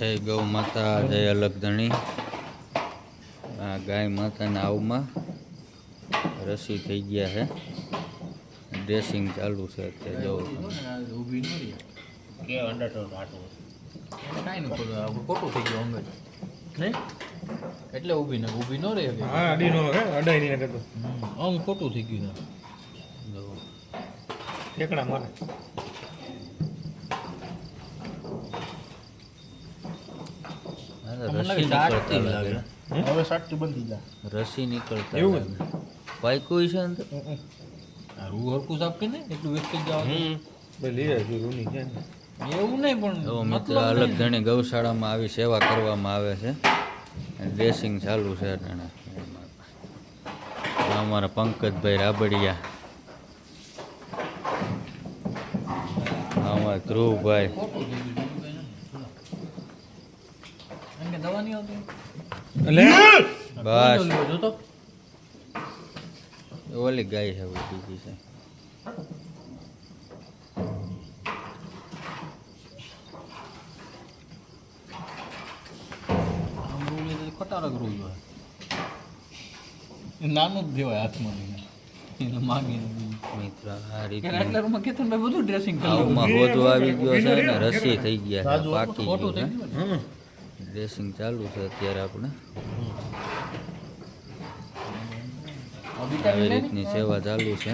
જય ગૌ માતા જય અલગધણી. આ ગાય માતાના આવમાં રસી થઈ ગયા છે. ડ્રેસિંગ ચાલુ છે અત્યારે જો ઊભી ન રહી કે અંડરટોન આટલું કાંઈ નહીં ખોટું થઈ ગયું અંગત. નહીં એટલે ઊભી ને ઊભી ન રહી હા અડી નો હે અડાઈ નહીં કરતો હમ, ખોટું થઈ ગયું ઠેકડા મારે આ તો મને રસી નીકળતા લાગે. હવે સાટથી બંધ જા રસી નીકળતા એવું પાયકું છે ને? તો? રૂ હરકું સાફ કે ને એટલું વેસ્ટ જ જવાનું? ભાઈ લઈ આવ્યો રૂની છે? એવું નહીં પણ મિત્ર મતલબ અલગ. ધણી ગૌશાળામાં આવી સેવા કરવામાં આવે છે. ડ્રેસિંગ ચાલુ છે. અમારા પંકજભાઈ રાબડિયા. અમારા ધ્રુવભાઈ ખોટું થઈ ગયું બીજું કાંઈ નથી. એમ કે દવા નહીં આવતી? એટલે બસ. કોણ જોયું? જોતો ઓલી ગાય છે બીજી છે. આમ રૂ લીધે તો ખટારક રૂ જોઈએ નાનું જ દેવાય હાથમાં લઈને એને માગીને મિત્ર આ આટલા રૂમમાં બધું ડ્રેસિંગ કરી હોજો આવી ગયો છે ને રસી થઈ ગયા છે પાકી ગયું. ડ્રેસિંગ ચાલુ છે અત્યારે આપણે. આવી રીતની સેવા ચાલુ છે.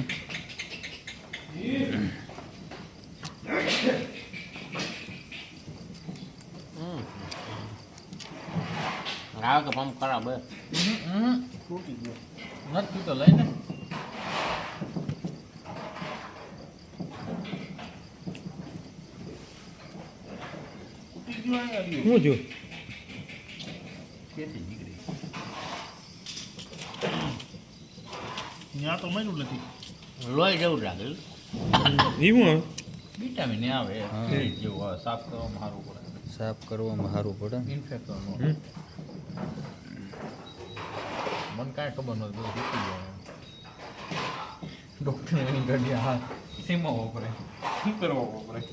આ કે પંપ ખરાબ. નથી તો લઈને હું નીકળી? ત્યાં તો મળ્યું નથી. લોહી જેવું લાગે એવું વિટામિન એ આવે. જેવું આવે. સાફ કરવામાં સારું પડે. સાફ કરવામાં સારું પડે. ઇન્ફેક્શન મને કાંઈ ખબર નથી બધું શીખી ગયો ડૉક્ટર એની ગાડી હા શેમાં વપરાય શું કરવા વપરાય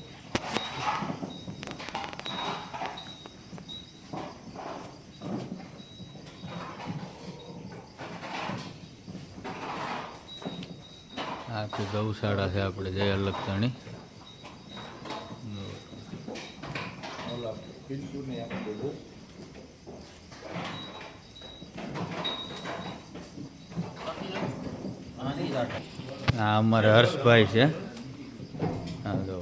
આખી ગૌશાળા છે આપણે જય અલગ ધણી આની જ આટા આ અમારે હર્ષભાઈ છે. હા જો.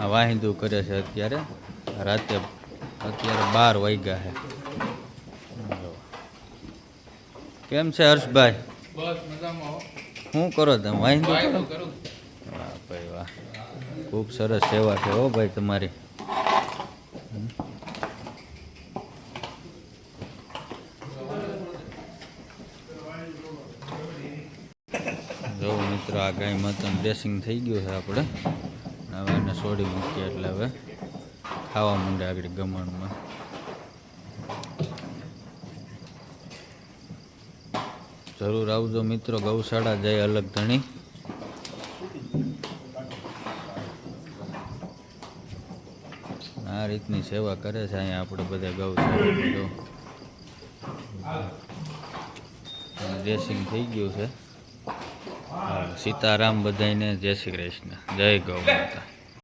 આ વાહિંદુ કરે છે અત્યારે. રાતે અત્યારે બાર વાગ્યા છે. કેમ છે હર્ષભાઈ? બસ મજામાં શું કરો તમે? વાંધો કરો. વાહ ભાઈ વાહ. ખૂબ સરસ સેવા છે હો ભાઈ તમારી. જો મિત્રો આ ગાય માતાનું ડ્રેસિંગ થઈ ગયું છે આપણે. હવે એને છોડી મૂકીએ એટલે હવે ખાવા માંડે આગળ ગમણમાં. જરૂર આવજો મિત્રો, ગૌશાળા જય અલગ ધણી આ રીતની સેવા કરે છે અહીંયા આપણે બધા ગૌશાળા જો. ડ્રેસિંગ થઈ ગયું છે. સીતારામ બધાને જય શ્રી કૃષ્ણ. જય ગૌ માતા.